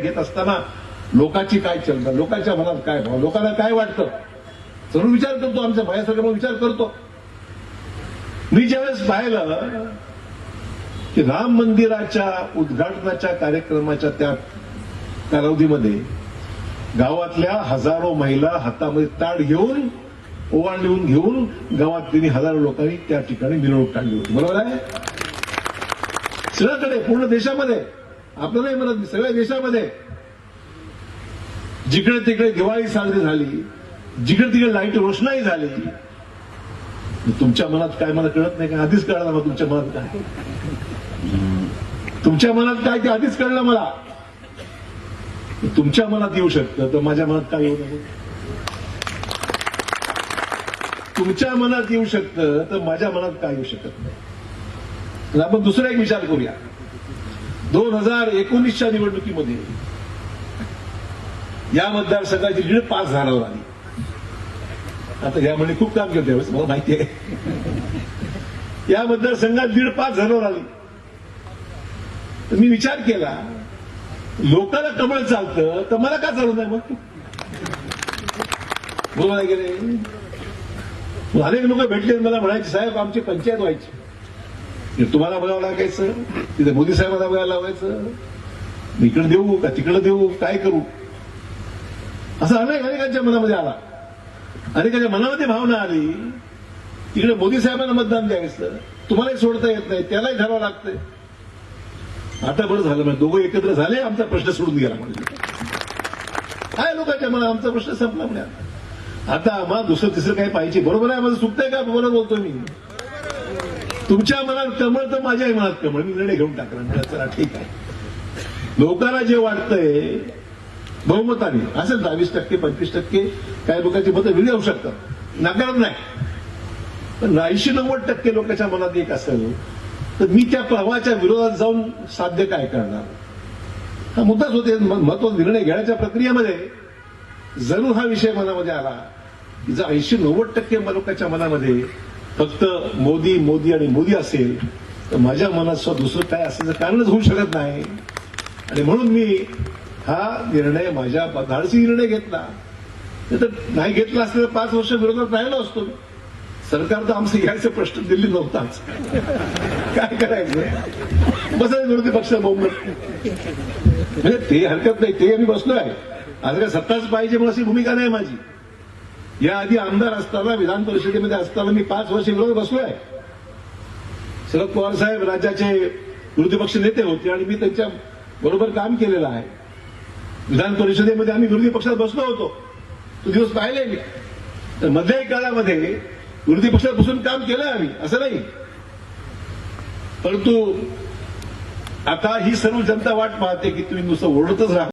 घेत असताना लोकांची काय चलता लोकांच्या मनात काय भाव लोकांना काय वाटतं? जरूर विचार करतो आमच्या भयासगळ्या विचार करतो. मी ज्यावेळेस पाहिलं की राम मंदिराच्या उद्घाटनाच्या कार्यक्रमाच्या त्या कालावधीमध्ये गावातल्या हजारो महिला हातामध्ये ताड घेऊन ओवाळ लिहून घेऊन गावात तिने हजारो लोकांनी त्या ठिकाणी मिरवणूक काढली होती. बरोबर आहे? सगळ्याकडे पूर्ण देशामध्ये. आपलं नाही म्हणत मी, सगळ्या देशामध्ये जिकडे तिकडे दिवाळी साजरी झाली जिकडे तिकडे लाइट रोषणाई झाली तुमच्या मनात काय मला कळत नाही का? आधीच कळलं मला तुमच्या मनात काय? तुमच्या मनात काय ते आधीच कळलं मला. तुमच्या मनात येऊ शकतं तर माझ्या मनात काय येऊ नको तुमच्या मनात येऊ शकतं तर माझ्या मनात काय येऊ शकत नाही? तर आपण दुसरा एक विचार करूया. दोन हजार एकोणीसच्या निवडणुकीमध्ये या मतदारसंघाची लीड पाच झाडावर आली. आता या म्हणजे खूप काम केलं त्यावेळेस मला माहिती आहे. या मतदारसंघात लीड पाच झाडावर आली. तर मी विचार केला लोकांना कमळ चालतं तर मला का चालू नाही मग? बोलायला गेले. अनेक लोक भेटले मला म्हणायचे साहेब आमची पंचायत व्हायची. तुम्हाला बघावं लागायचं? तिथे मोदी साहेबांना बघायला लावायचं? मी इकडे देऊ का तिकडे देऊ? काय करू? असं अनेक अनेकांच्या मनामध्ये आला. अनेकांच्या मनामध्ये भावना आली. तिकडे मोदी साहेबांना मतदान द्यायचं. तुम्हालाही सोडता येत नाही. त्यालाही ठरावं लागतंय. आता बरं झालं. म्हणजे दोघं एकत्र झाले. आमचा प्रश्न सोडून गेला म्हणजे. काय लोकांच्या मनात? आमचा प्रश्न संपला म्हणजे आता. आम्हाला दुसरं तिसरं काही पाहिजे बरोबर आहे? माझं चुकतंय का? बरोबर बोलतोय मी. तुमच्या मनात कमळ तर माझ्याही मनात कमळ. मी निर्णय घेऊन टाकला. चला ठीक आहे. लोकांना जे वाटतंय बहुमताने असेल दहावीस टक्के पंचवीस टक्के काही लोकांची मतं वेगळी होऊ शकतात. नाकारत नाही. पण ऐंशी नव्वद टक्के लोकांच्या मनात एक असेल तर मी त्या प्रवाहाच्या विरोधात जाऊन साध्य काय करणार? हा मुद्दाच होते. महत्त्वाचा निर्णय घेण्याच्या प्रक्रियेमध्ये जरूर हा विषय मनामध्ये आला की जर ऐंशी नव्वद टक्के लोकांच्या मनामध्ये फक्त मोदी मोदी आणि मोदी असेल तर माझ्या मनात सुद्धा दुसरं काय असायचं कारणच होऊ शकत नाही. आणि म्हणून मी हा निर्णय माझ्या धाडसी निर्णय घेतला. तर नाही घेतला असतं तर पाच वर्ष विरोधात राहिलो असतो. सरकार तर आमचं घ्यायचा प्रश्न दिल्ली नव्हताच. काय करायचं? बसायचं विरोधी पक्ष बहुमत. म्हणजे ते हरकत नाही ते आम्ही बसलो आहे आज काय सत्ताच पाहिजे म्हणून अशी भूमिका नाही माझी. या आधी आमदार असताना विधान परिषदेमध्ये असताना मी पाच वर्ष विरोध बसलोय. शरद पवार साहेब राज्याचे विरोधी पक्ष नेते होते आणि मी त्यांच्या बरोबर काम केलेलं आहे. विधान परिषदेमध्ये आम्ही विरोधी पक्षात बसलो होतो. तो दिवस पाहिले मी. तर मधल्याही काळामध्ये विरोधी पक्षात बसून काम केलंय आम्ही असं नाही. परंतु आता ही सर्व जनता वाट पाहते की तुम्ही नुसतं ओरडतच राहा.